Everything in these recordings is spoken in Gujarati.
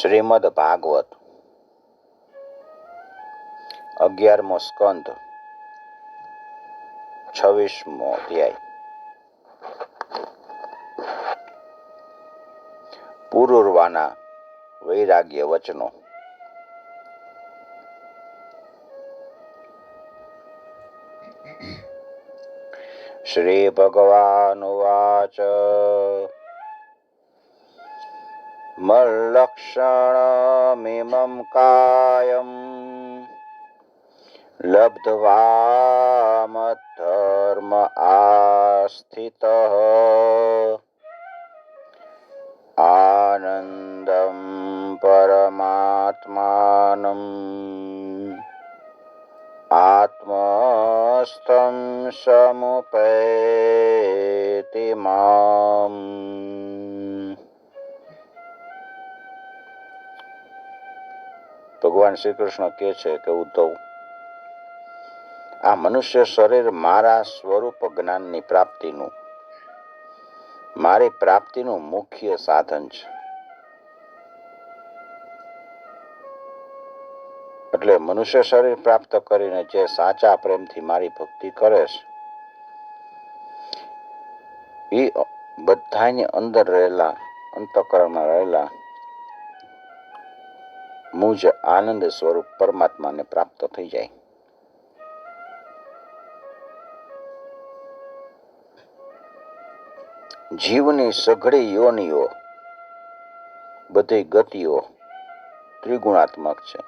શ્રીમદ ભાગવત. અગિયારમો સ્કંદ છવ્વીસમો અધ્યાય. પુરુરવાના વૈરાગ્ય વચનો. શ્રી ભગવાન ઉવાચ મલ્લક્ષણમિમં કાયમ લબ્ધવા મધર્મ આસ્થિતઃ आनन्दं परमात्मानम् આત્મસ્તં समुपेति મામ ભગવાન શ્રી કૃષ્ણ કહે છે કે, ઉદ્ધવ, આ મનુષ્ય શરીર મારા સ્વરૂપ જ્ઞાનની પ્રાપ્તિનું, મારી પ્રાપ્તિનું મુખ્ય સાધન છે. એટલે મનુષ્ય શરીર પ્રાપ્ત કરીને જે સાચા પ્રેમથી મારી ભક્તિ કરે છે એ બધાની અંદર રહેલા, અંતકરણમાં રહેલા મુજ આનંદ સ્વરૂપ પરમાત્માને પ્રાપ્ત થઈ જાય. જીવની સઘળી યોનિઓ, બધી ગતિઓ ત્રિગુણાત્મક છે.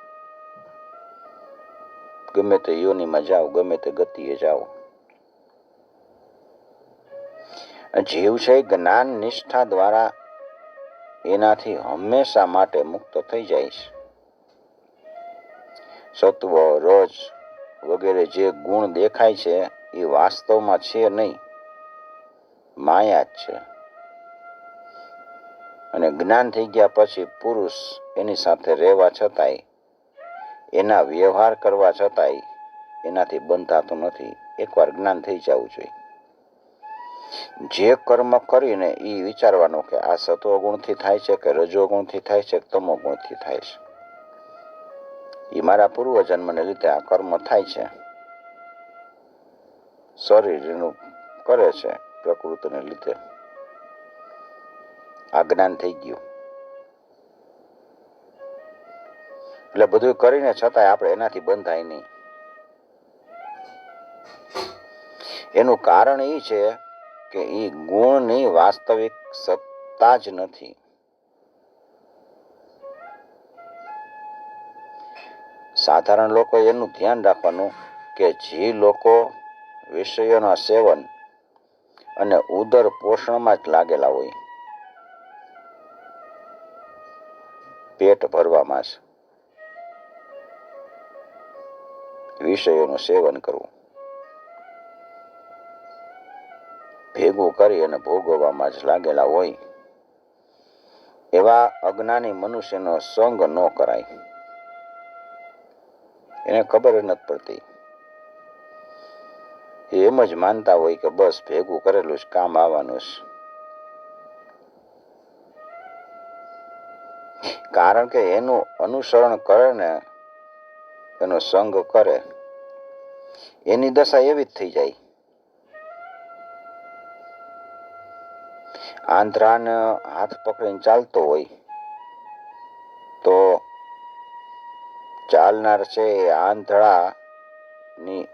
ગમે તે યોનિમાં જાઓ, ગમે તે ગતિએ જાઓ. જીવ છે જ્ઞાન નિષ્ઠા દ્વારા એનાથી હંમેશા માટે મુક્ત થઈ જાય છે. સત્વ, રજ વગેરે જે ગુણ દેખાય છે, એ વાસ્તવમાં છે નહીં. માયા જ છે. અને જ્ઞાન થઈ ગયા પછી પુરુષ એની સાથે રહેવા છતાંય, એના વ્યવહાર કરવા છતાંય એનાથી બંધાતો નથી. એકવાર જ્ઞાન થઈ જવું જોઈએ. જે કર્મ કરીને એ વિચારવાનું કે આ સત્વગુણથી થાય છે કે રજોગુણથી થાય છે કે તમોગુણથી થાય છે. એ મારા પૂર્વજન્મને લીધે આ કર્મ થાય છે. શરીરનું કરે છે પ્રકૃતિને લીધે. આ જ્ઞાન થઈ ગયું. એટલે બધું કરીને છતાંય આપણે એનાથી બંધાય નહીં. એનું કારણ એ છે કે એ ગુણની વાસ્તવિક સત્તા જ નથી. સાધારણ લોકો એનું ધ્યાન રાખવાનું કે જે લોકો વિષયોના સેવન અને ઉદર પોષણમાં જ લાગેલા હોય. પેટ ભરવામાં જ વિષયોનું સેવન કરવું. ભેગું કરી અને ભોગવવામાં જ લાગેલા હોય. એવા અજ્ઞાની મનુષ્યનો સંગ ન કરાય. એને ખબર નથી પડતી. એમ જ માનતા હોય કે બસ ભેગું કરેલું જ કામ આવવાનું છે. કારણ કે એનું અનુસરણ કરે ને, એનો સંગ કરે, એની દશા એવી જ થઈ જાય. આંધ્રાને હાથ પકડીને ચાલતો હોય ચાલનાર છે એ આંધળાની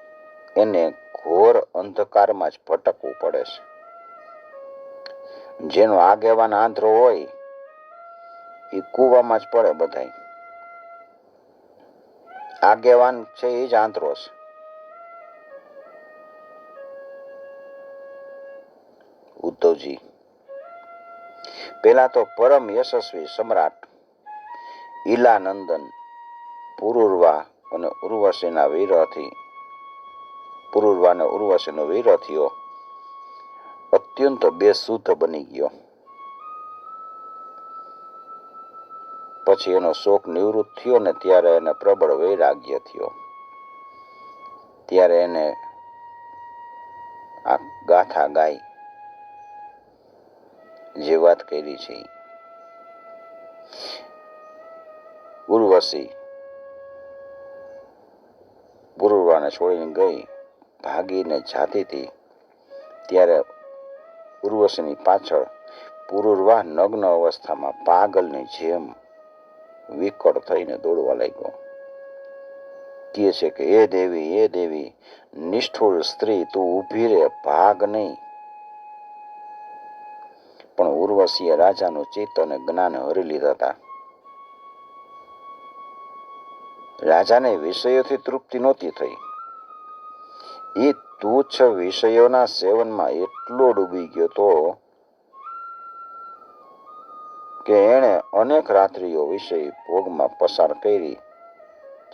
એને ઘોર અંધકારમાં જ ભટકવું પડે છે. જેનો આગેવાન આંધળો હોય, એ કૂવામાં જ પડે બધાય. આગેવાન છે એ જ આંધળો છે. ઉદ્ધવજી પેલા તો પરમ યશસ્વી સમ્રાટ ઈલાનંદન પુરુરવા અને ઉર્વશીના વીરથી પુરુર્વા અને ઉર્વશીનો વીર થયો. અત્યંત બેશુદ્ધ બની ગયો. પછી એનો શોક નિવૃત્ત થયો ને ત્યારે એને પ્રબળ વૈરાગ્ય થયો. ત્યારે એને આ ગાથા ગાઈ. જે વાત કરી છે. ઉર્વશી પુરુરવાને છોડીને ગઈ, ભાગીને જાતી હતી. ત્યારે ઉર્વશીની પાછળ પુરુરવા નગ્ન અવસ્થામાં પાગલની જેમ વિકળ થઈને દોડવા લાગ્યો. કહે છે કે, એ દેવી એ દેવી, નિષ્ઠુર સ્ત્રી, તું ઊભી રે, ભાગ નહીં. પણ ઉર્વશીએ રાજાનું ચિત્ત અને જ્ઞાન હરી લીધા હતા. રાજાને વિષયોથી તૃપ્તિ નહોતી થઈ. એ તુચ્છ વિષયોના સેવનમાં એટલો ડૂબી ગયો તો કે એણે અનેક રાત્રિઓ વિષય ભોગમાં પસાર કરી,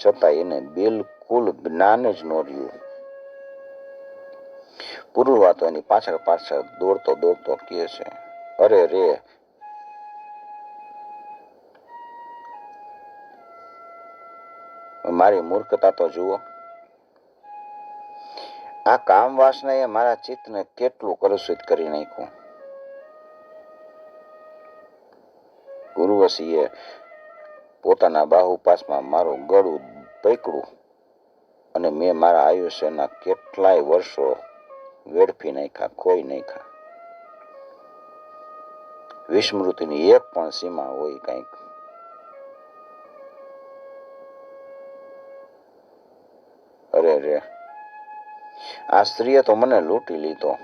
છતાં એને બિલકુલ જ્ઞાન જ ન રહ્યું. પૂર્વ વાતો એની પાછળ પાછળ દોડતો દોડતો કહે છે, અરે રે મારી મૂર્ખતા તો જુઓ. આ કામ વાસનાએ મારા ચિત્તને કેટલું કલુષિત કરી નાખ્યું. ગુરુવસીએ પોતાના બાહુપાસમાં મારું ગળું પૈકડું અને મેં મારા આયુષ્યના કેટલાય વર્ષો વેડફી નાખ્યા, ખોઈ નાખ્યા. વિસ્મૃતિની એક પણ સીમા હોય કંઈક. આ સ્ત્રીએ તો મને લૂંટી લીધો.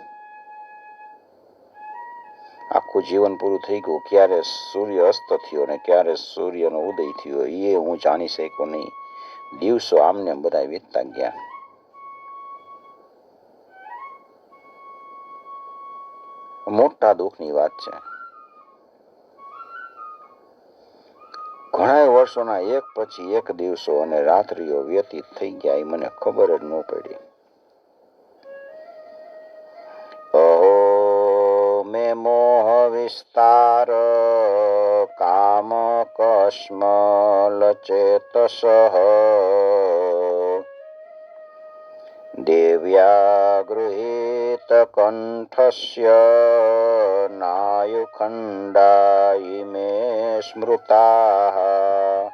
આખું જીવન પૂરું થઈ ગયું. ક્યારે સૂર્ય અસ્ત થયો ને ક્યારે સૂર્યનો ઉદય થયો, એ હું જાણી શક્યો નહીં. દિવસો આમને બધા વીતતા ગયા. મોટા દુઃખની વાત છે. ઘણા વર્ષોના એક પછી એક દિવસો અને રાત્રિઓ વ્યતીત થઈ ગયા, એ મને ખબર જ ન પડી. કસ્મલ ચેતસ દેવ્યા ગૃહીત કંઠસ્ય નાયુખંડા ઇમે સ્મૃતા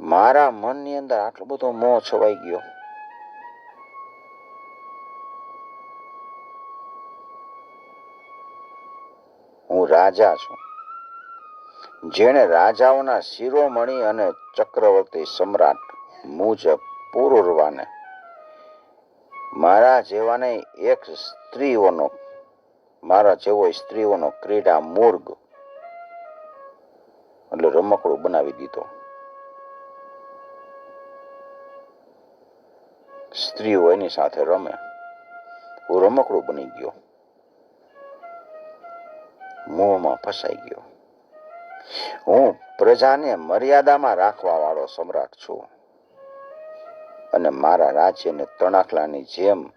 મારા મનની અંદર આટલો બધો મોહ છવાઈ ગયો. હું રાજા છું. જેણે રાજાઓના શિરોમણી અને ચક્રવર્તી સમ્રાટ મુજબ પુરુરવાને મારા જેવાને એક સ્ત્રીઓનો, મારા જેવો સ્ત્રીઓનો ક્રીડા મૂર્ગ, એટલે રમકડું બનાવી દીધો. સ્ત્રીઓ એની સાથે રમે. હું રમકડું બની ગયો. મોહમાં ફસાઈ ગયો. હું પ્રજાને મર્યાદામાં રાખવા વાળો સમ્રાટ છું અને મારા રાજ્યને તણાખલાની જેમ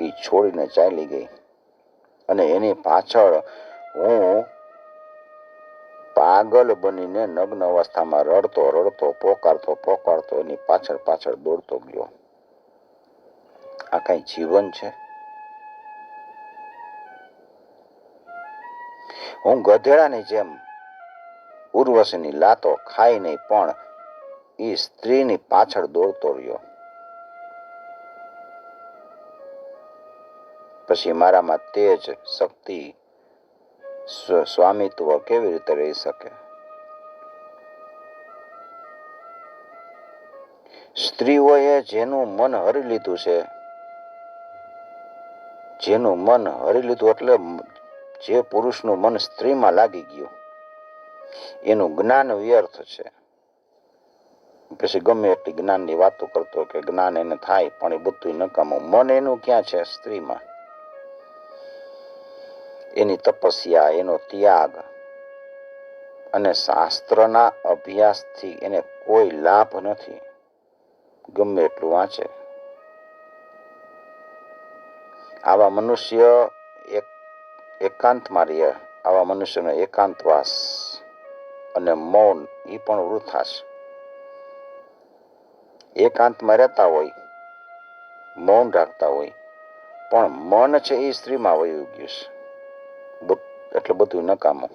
એ છોડીને ચાલી ગઈ. અને એની પાછળ હું પાગલ બનીને નગ્ન અવસ્થામાં રડતો રડતો, પોકારતો પોકારતો એની પાછળ પાછળ દોડતો ગયો. આ કઈ જીવન છે? હું ગધેડાની જેમ ઉર્વશીની લાતો ખાઈ નહીં, પણ એ સ્ત્રીની પાછળ દોડતો રહ્યો. પછી મારામાં તેજ શક્તિ સ્વ- સ્વામિત્વ કેવી રીતે રહી શકે? સ્ત્રીઓએ જેનું મન હરી લીધું છે, જેનું મન હરી લીધું એટલે જે પુરુષનું મન સ્ત્રીમાં લાગી ગયું, એનું જ્ઞાન વ્યર્થ છે. પછી ગમે એટલી જ્ઞાનની વાતો કરતો કે જ્ઞાન એને થાય, પણ એ બધું નકામું મન એનું ક્યાં છે? સ્ત્રીમાં. એની તપસ્યા, એનો ત્યાગ અને શાસ્ત્રના અભ્યાસથી એને કોઈ લાભ નથી. ગમે એટલું વાંચે. આવા મનુષ્ય એક એકાંત રહ્યા આવા મનુષ્યનો એકાંતવાસ અને મૌન એ પણ વૃથાશ એકાંતમાં રહેતા હોય, મૌન રાખતા હોય, પણ મન છે એ સ્ત્રીમાં વયુ ગયું છે. એટલે બધું નકામું.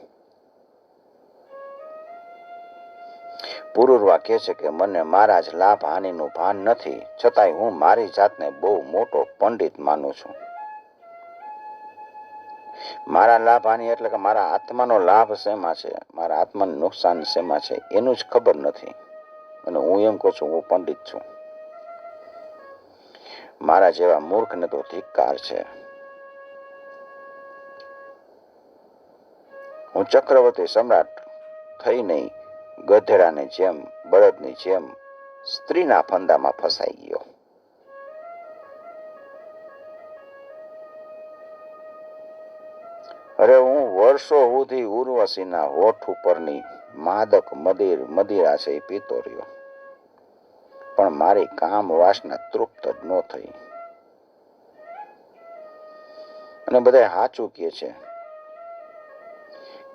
પુરુરવા કહે છે કે મને મારા જ લાભ હાનિનું ભાન નથી, છતાંય હું મારી જાતને બહુ મોટો પંડિત માનું છું. મારા લાભ હાનિ એટલે કે મારા આત્માનો લાભ શેમાં છે? મારા આત્માનું નુકસાન શેમાં છે? એનું જ ખબર નથી. અને હું એમ કહું છું, હું પંડિત છું. મારા જેવા મૂર્ખને તો ધિક્કાર છે. હું ચક્રવર્તી સમ્રાટ થઈ નહીં, ગધેડાની જેમ, બળદની જેમ સ્ત્રીના ફંદામાં ફસાઈ ગયો. અરે હું વર્ષો સુધી ઉર્વશીના હોઠ ઉપરની માદક મદિર મદિરા છે પીતો રહ્યો. પણ મારી કામ વાસના તૃપ્ત જ ન થઈ. અને બધા સાચું કે છે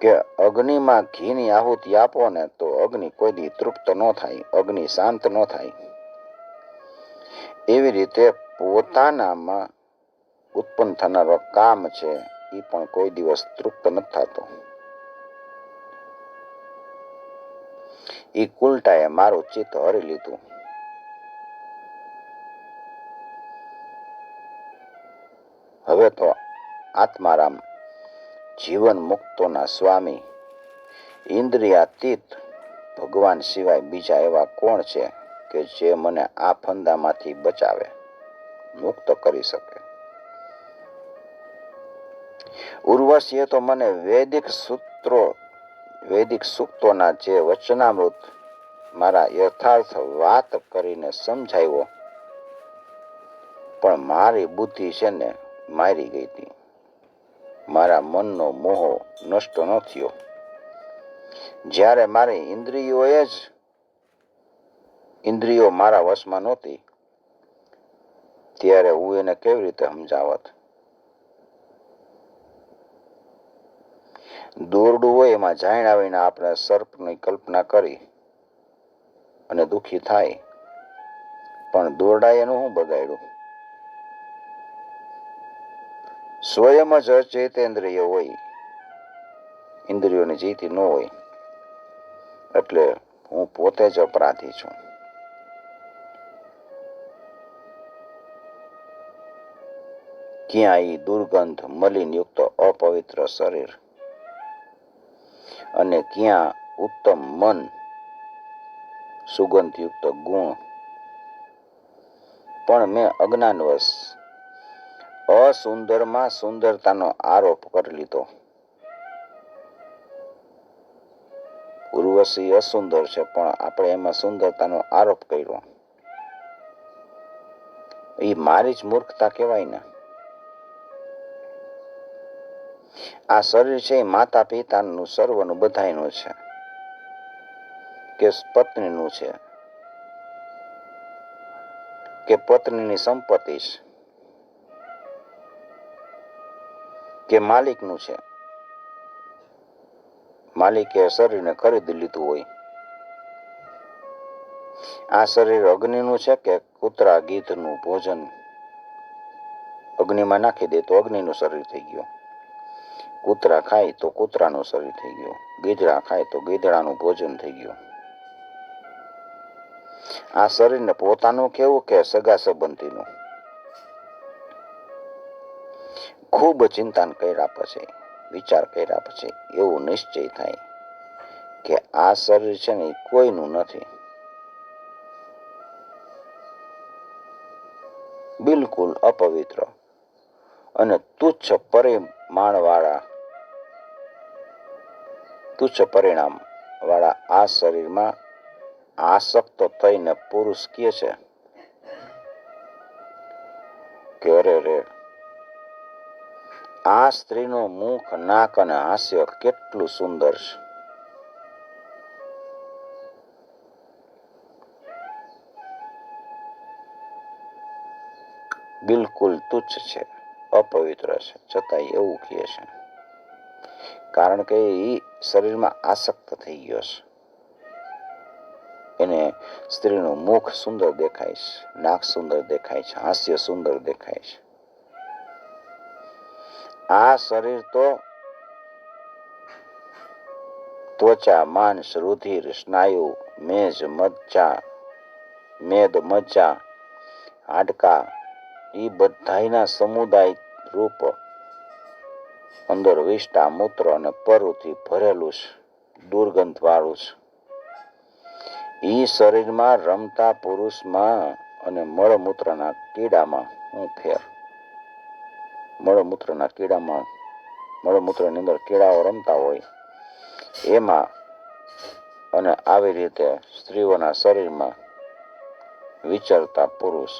કે અગ્નિમાં ઘીની આહુતિ આપો ને તો અગ્નિ કોઈ દી તૃપ્ત ન થાય, અગ્નિ શાંત ન થાય. એવી રીતે પોતાનામાં ઉત્પન્ન થનારો કામ છે એ પણ કોઈ દિવસ તૃપ્ત નથી થતો. એ કુલટાએ મારું ચિત્ત હરી લીધું. હવે તો આત્મારામ જીવન મુક્તોના સ્વામી, ઇન્દ્રિયાતીત ભગવાન સિવાય બીજા એવા કોણ છે કે જે મને આ ફંદામાંથી બચાવે, મુક્ત કરી શકે? ઉર્વશીએ તો મને વૈદિક સૂત્રો, વૈદિક સૂક્તોના જે વચનામૃત મારા યથાર્થ વાત કરીને સમજાવ્યો, પણ મારી બુદ્ધિ છે ને મારી ગઈ હતી. મારા મનનો મોહ નષ્ટ ન થયો. જ્યારે મારી ઇન્દ્રિયોએ જ, ઇન્દ્રિયો મારા વશમાં નહોતી, ત્યારે હું એને કેવી રીતે સમજાવત? દોરડું હોય એમાં જાણ આવીને આપણે સર્પની કલ્પના કરી અને દુઃખી થાય. પણ દોરડા એનું શું બગાડ્યું? સ્વયં જ ચેતેન્દ્રિય હોય. ઇન્દ્રિયોની જીતી ન હોય. એટલે હું પોતે જ અપરાધી છું. ક્યાં દુર્ગંધ, મલિનયુક્ત, અપવિત્ર શરીર અને ક્યાં ઉત્તમ મન, સુગંધયુક્ત ગુણ. પણ મેં અજ્ઞાનવશ, અસુંદરમાં સુંદરતાનો આરોપ કરી લીધો. ઉર્વશી અસુંદર છે, પણ આપણે એમાં સુંદરતાનો આરોપ કર્યો. એ મારી જ મૂર્ખતા કહેવાય ને. આ શરીર છે એ માતા પિતાનું સર્વનું, બધાયનું છે. કે પત્નીનું છે. કે પત્નીની સંપત્તિ છે. કે માલિકનું છે. માલિકે શરીરને ખરીદી લીધું હોય. આ શરીર અગ્નિનું છે કે કૂતરા ગીધનું ભોજન? અગ્નિમાં નાખી દે તો અગ્નિનું શરીર થઈ ગયું. કૂતરા ખાય તો કૂતરાનું શરીર થઈ ગયું. ગીધડા ખાય તો ગીધડાનું ભોજન થઈ ગયું. આ શરીરને પોતાનું કેવું કે સગા સંબંધીનું? ખૂબ ચિંતન કર્યા પછી, વિચાર કર્યા પછી એવું નિશ્ચય થાય કે આ શરીર છે ને કોઈનું નથી. બિલકુલ અપવિત્ર અને તુચ્છ પરિમાણ વાળા તુચ્છ પરિણામ. વાળા, આ શરીરમાં આસક્ત થઈને પુરુષ કે છે, કે અરે રે, આ સ્ત્રીનું મુખ, નાક અને હાસ્ય કેટલું સુંદર છે. બિલકુલ તુચ્છ છે, અપવિત્ર છે, છતાંય એવું કહે છે. કારણ કે એ શરીરમાં આસક્ત થઈ ગયો છે. એને સ્ત્રીનું મુખ સુંદર દેખાય છે, નાક સુંદર દેખાય છે, હાસ્ય સુંદર દેખાય છે. આ શરીર તો ત્વચા, માંસ, રુધિર, સ્નાયુ, મેજ, મજ્જા, મેદ, મજ્જા, હાડકા એ બધાયના સમુદાય રૂપ અંદર વિષ્ટા મૂત્ર અને પરુથી ભરેલું છે દુર્ગંધ વાળું છે ઈ શરીરમાં રમતા પુરુષમાં અને મળમૂત્રના કીડામાં હું ફેર. મળમૂત્રના કીડામાં, મળમૂત્રની અંદર કીડાઓ રમતા હોય. એમાં અને આવી રીતે સ્ત્રીઓના શરીરમાં વિચરતા પુરુષ.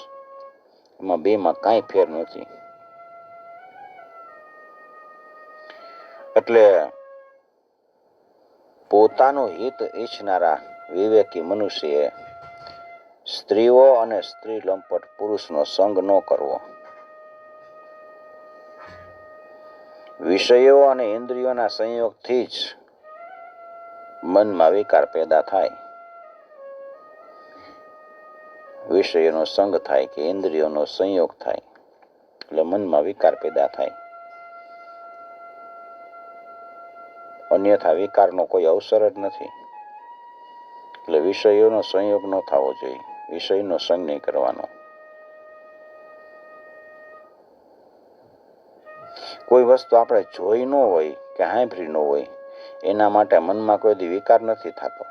એમાં બેમાં કાંઈ ફેર નથી. એટલે પોતાનું હિત ઈચ્છનારા વિવેકી મનુષ્યએ સ્ત્રીઓ અને સ્ત્રી લંપટ પુરુષનો સંગ ન કરવો. વિષયો અને ઇન્દ્રિયોના સંયોગથી જ મનમાં વિકાર પેદા થાય. વિષયોનો સંગ થાય કે ઇન્દ્રિયોનો સંયોગ થાય. એટલે મનમાં વિકાર પેદા થાય. અન્યથા વિકારનો કોઈ અવસર જ નથી. એટલે વિષયોનો સંયોગ ન થવો જોઈએ. વિષયનો સંગ નહીં કરવાનો. કોઈ વસ્તુ આપણે જોઈ ન હોય કે હાંભરી ન હોય, એના માટે મનમાં કોઈ દી વિકાર નથી થતો.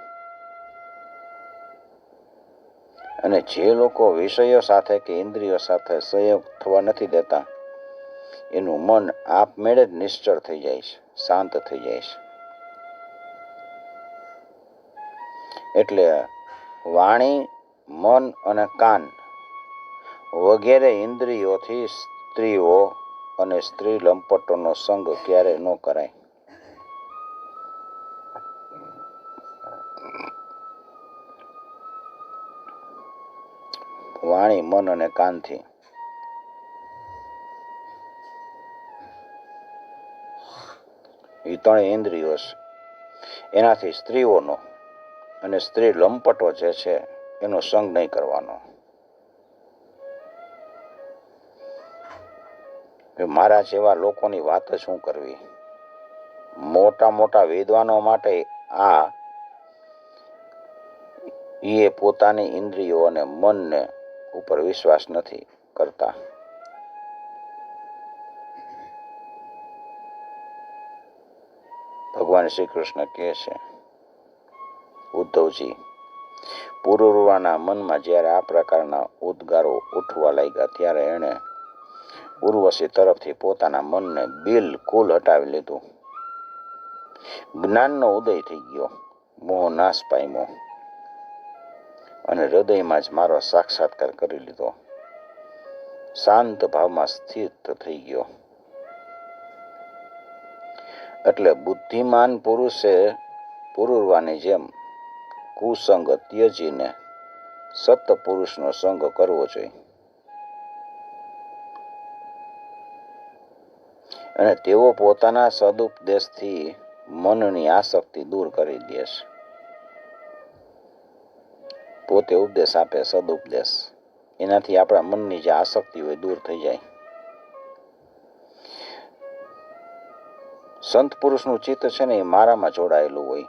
અને જે લોકો વિષયો સાથે કે ઇન્દ્રિયો સાથે સંયોગ થવા નથી દેતા, એનું મન આપમેળે જ નિશ્ચળ થઈ જાય છે, શાંત થઈ જાય છે. એટલે વાણી, મન અને કાન વગેરે ઇન્દ્રિયોથી સ્ત્રીઓ અને સ્ત્રી લંપટોનો સંગ ક્યારે ન કરાય. વાણી, મન અને કાનથી. એ ત્રણ ઇન્દ્રિયો છે. એનાથી સ્ત્રીઓનો અને સ્ત્રી લંપટો જે છે, એનો સંગ નહીં કરવાનો. મારા જેવા લોકોની વાત શું કરવી? મોટા મોટા વિદ્વાનો માટે આ એ પોતાની ઇન્દ્રિયો અને મનને ઉપર વિશ્વાસ નથી કરતા. ભગવાન શ્રી કૃષ્ણ કહે છે ઉદ્ધવજી. પુરુરવાના મનમાં જ્યારે આ પ્રકારના ઉદ્ગારો ઉઠવા લાગ્યા, ત્યારે એણે ઉર્વશી તરફથી પોતાના મનને બિલકુલ હટાવી લીધું. જ્ઞાનનો ઉદય થઈ ગયો. મોહ નાશ પામ્યો અને હૃદયમાં જ મારો સાક્ષાત્કાર કરી લીધો. શાંત ભાવમાં સ્થિત થઈ ગયો. એટલે બુદ્ધિમાન પુરુષે પુરુરવાની જેમ કુસંગ ત્યજીને સત પુરુષનો સંગ કરવો જોઈએ. અને તેઓ પોતાના સદુપદેશથી મનની આસક્તિ દૂર કરી દે છે. પોતે ઉપદેશ આપે, સદુપદેશ. એનાથી આપણા મનની જે આસક્તિ હોય દૂર થઈ જાય. સંત પુરુષનું ચિત્ત છે ને એ મારામાં જોડાયેલું હોય.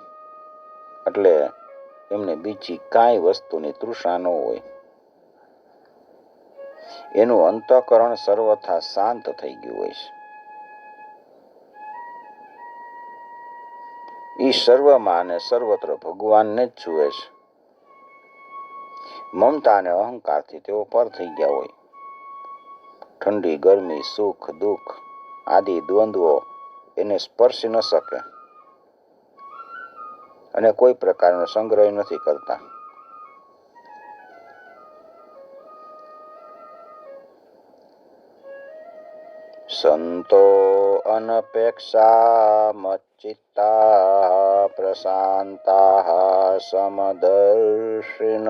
એટલે એમને બીજી કાંઈ વસ્તુની તૃષા ન હોય. એનું અંતઃકરણ સર્વથા શાંત થઈ ગયું હોય છે. ઈ સર્વમાં અને સર્વત્ર ભગવાનને જ જુએ છે. મમતા અને અહંકારથી તેઓ પર થઈ ગયા હોય. ઠંડી, ગરમી, સુખ, દુઃખ આદિ દ્વંદ્વો એને સ્પર્શી ન શકે. અને કોઈ પ્રકારનો સંગ્રહ નથી કરતા. સંતો અનપેક્ષા મચ્ચિત્તા પ્રશાંતા સમદર્શિન.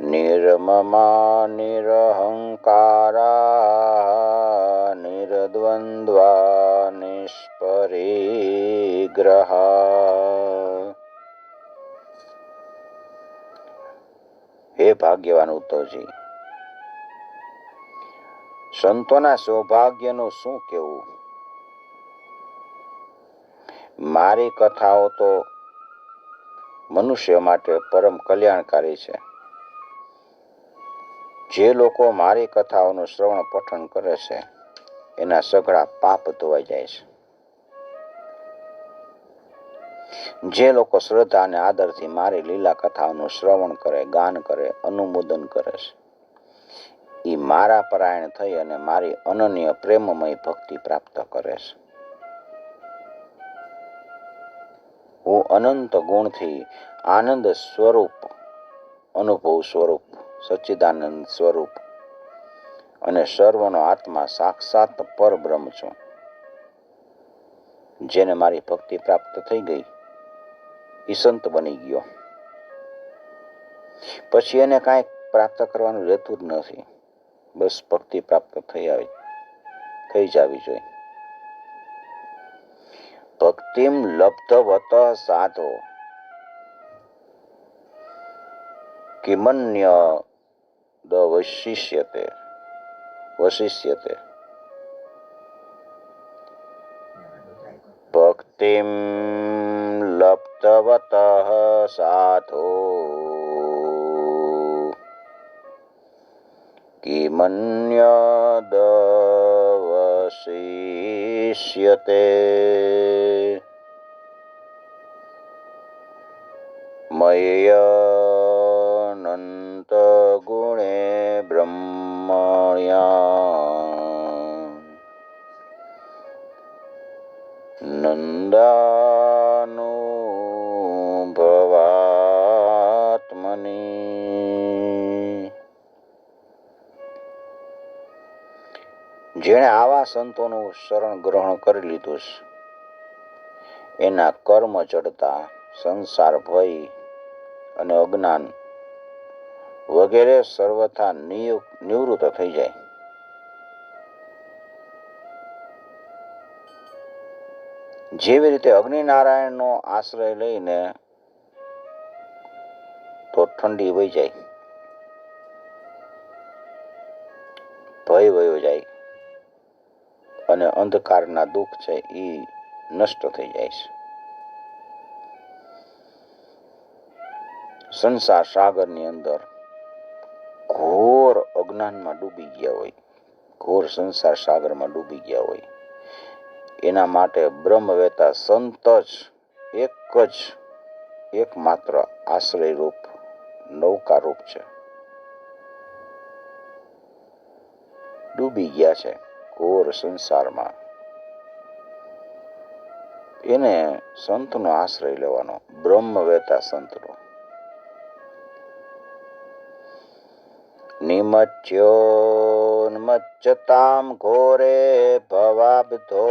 નિર્મમા નિરહંકારા નિર્દ્વંદ્વા નિષ્પરિગ્રહા હે ભાગ્યવાન ઉદ્ધવજી સંતોના સૌભાગ્યનું શું કેવું? મારી કથાઓ તો મનુષ્ય માટે પરમ કલ્યાણકારી છે. જે લોકો મારી કથાઓનું શ્રવણ પઠન કરે છે, એના સઘળા પાપ ધોવાઈ જાય છે. જે લોકો શ્રદ્ધા અને આદરથી મારી લીલા કથાઓનું શ્રવણ કરે, ગાન કરે, અનુમોદન કરે છે એ મારા પરાયણ થઈ અને મારી અનન્ય પ્રેમમય ભક્તિ પ્રાપ્ત કરે છે. હું અનંત ગુણથી આનંદ સ્વરૂપ, અનુભવ સ્વરૂપ, સચ્ચિદાનંદ સ્વરૂપ અને સર્વનો આત્મા સાક્ષાત પરબ્રહ્મ છું, જેને મારી ભક્તિ પ્રાપ્ત થઈ ગઈ. એ સંત બની ગયો. પછી એને કાંઈ પ્રાપ્ત કરવાનું રહેતું જ નથી. બસ ભક્તિ પ્રાપ્ત થઈ આવી, થઈ જવી જોઈએ. ભક્તિમ લબ્ધવત સાધો. કિમન્ય દ વશિષ્યતે વશિષ્યતે. ભક્તિમ લબ્ધવત સાધો કિમન્યદ વશિષ્યતે મય્યનંત ગુણે બ્રહ્મણ્યા નંદાનુભવાત્મની જેણે આવા સંતોનું શરણ ગ્રહણ કરી લીધું છે. એના કર્મ ચડતા સંસાર ભય અને અજ્ઞાન વગેરે સર્વથા નિવૃત્ત થઈ જાય. જેવી રીતે અગ્નિનારાયણનો આશ્રય લઈને તો ઠંડી વહી જાય. ભય વયો જાય. અને અંધકારના દુઃખ છે એ નષ્ટ થઈ જાય છે. સંસાર સાગરની અંદર ઘોર અજ્ઞાનમાં ડૂબી ગયા હોય, ઘોર સંસાર સાગરમાં ડૂબી ગયા હોય, એના માટે બ્રહ્મવેતા સંત જ એક જ એકમાત્ર આશ્રય રૂપ નૌકા રૂપ છે. ડૂબી ગયા છે. ઘોર સંસારમાં. એને સંતનો આશ્રય લેવાનો બ્રહ્મવેતા સંતનો. નિમચ્યોન્મચ્છતામ ઘોરે ભવાબ્ધો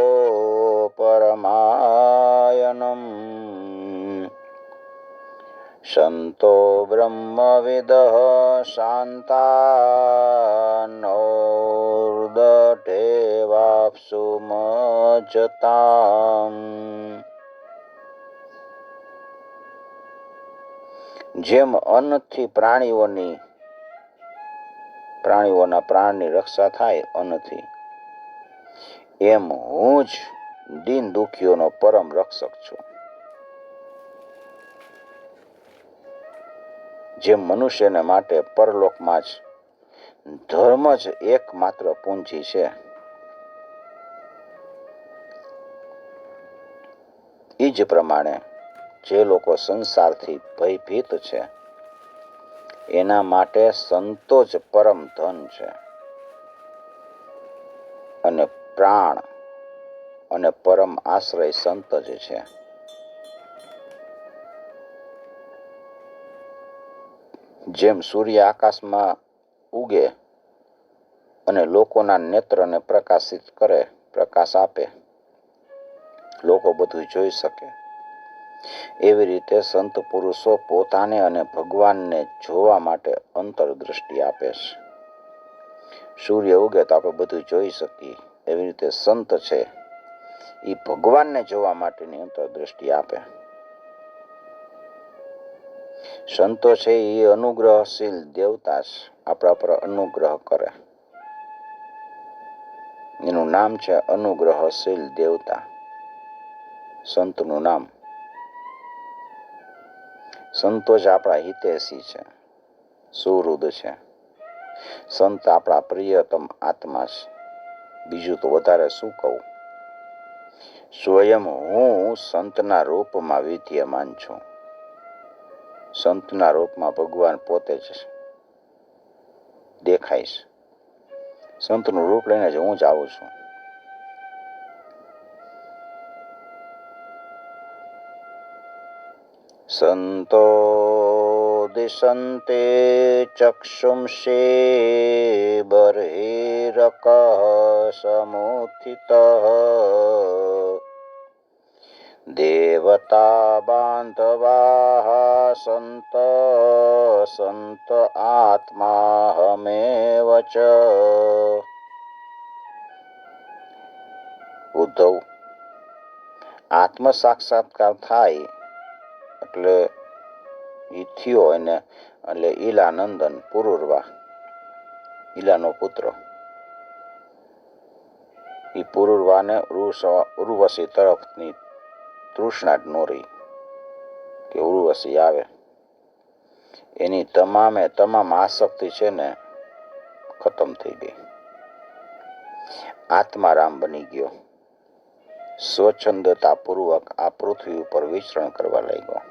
પરમાયનમ. સંતો બ્રહ્મવિદ શાંતાનોર્દઢેવાપ્સુ મજતામ જેમ અન્નથી પ્રાણીઓની પ્રાણીઓના પ્રાણની રક્ષા થાય અન્નથી, એમ હું જ દીન દુખીઓનો પરમ રક્ષક છું. જેમ મનુષ્યને માટે પરલોકમાં જ ધર્મ જ એકમાત્ર પૂંજી છે. એ જ પ્રમાણે જે લોકો સંસારથી ભયભીત છે, એના માટે સંતો જ પરમ ધન છે. અને પ્રાણ અને પરમ આશ્રય સંત જ છે. જેમ સૂર્ય આકાશમાં ઉગે અને લોકોના નેત્રને પ્રકાશિત કરે, પ્રકાશ આપે. લોકો બધું જોઈ શકે. એવી રીતે સંત પુરુષો પોતાને અને ભગવાનને જોવા માટે અંતરદૃષ્ટિ આપે છે. સૂર્ય ઉગે તો આપણે બધું જોઈ શકીએ. એવી રીતે સંત છે એ ભગવાનને જોવા માટેની અંતરદૃષ્ટિ આપે. સંતો છે એ અનુગ્રહશીલ દેવતા છે આપણા પર અનુગ્રહ કરે. એનું નામ છે અનુગ્રહશીલ દેવતા. સંતનું નામ. સંતો જ આપણા હિતેશી છે. સુહૃદ છે. સંત આપણા પ્રિયતમ આત્મા છે. બીજું તો વધારે શું કહું? સ્વયં હું સંતના રૂપમાં વિદ્યમાન છું. સંતના રૂપમાં ભગવાન પોતે જ દેખાય છે. સંતનું રૂપ લઈને જ હું જ આવું છું. સંતો દિશંતે ચક્ષુંષે બર્હિરક સમુથિત. દેવતા બાંધવા સંત સંત આત્મા હમેવ ચ ઉદ્ધવ આત્મ સાક્ષાત્કાર થાય એટલે ઈ થયો એને, એટલે ઈલાનંદન પુરુરવા, ઈલાનો પુત્ર. એ પુરુરવાને ઉર્વશી તરફની તૃષ્ણા જ નોરી કે ઉર્વશી આવે. એની તમામે તમામ આસક્તિ છે ને ખતમ થઈ ગઈ આત્મારામ બની ગયો સ્વચ્છંદતા પૂર્વક આ પૃથ્વી ઉપર વિચરણ કરવા લાગ્યો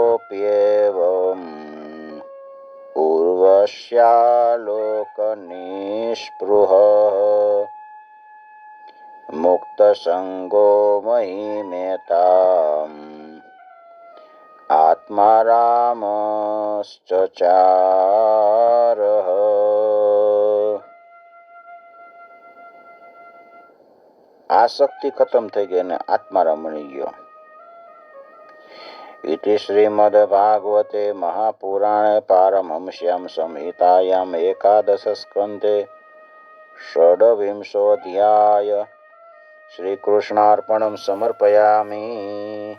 વૈતશેનસ્તતોપ્યેવમ ઉર્વશ્યાલોકનિષ્પૃહ મુક્તસંગો મહિમેતામ આત્મા રામશ્ચચારઃ આસક્તિ ખતમ થઈ ગઈ અને આત્મારામ બની ગયો ઇતિ શ્રીમદ્ભાગવતે મહાપુરાણે પારમહંસ્યામ સંહિતાયામ એકાદશ સ્કંધે ષડવિંશોऽધ્યાય શ્રીકૃષ્ણાર્પણમ સમર્પયામિ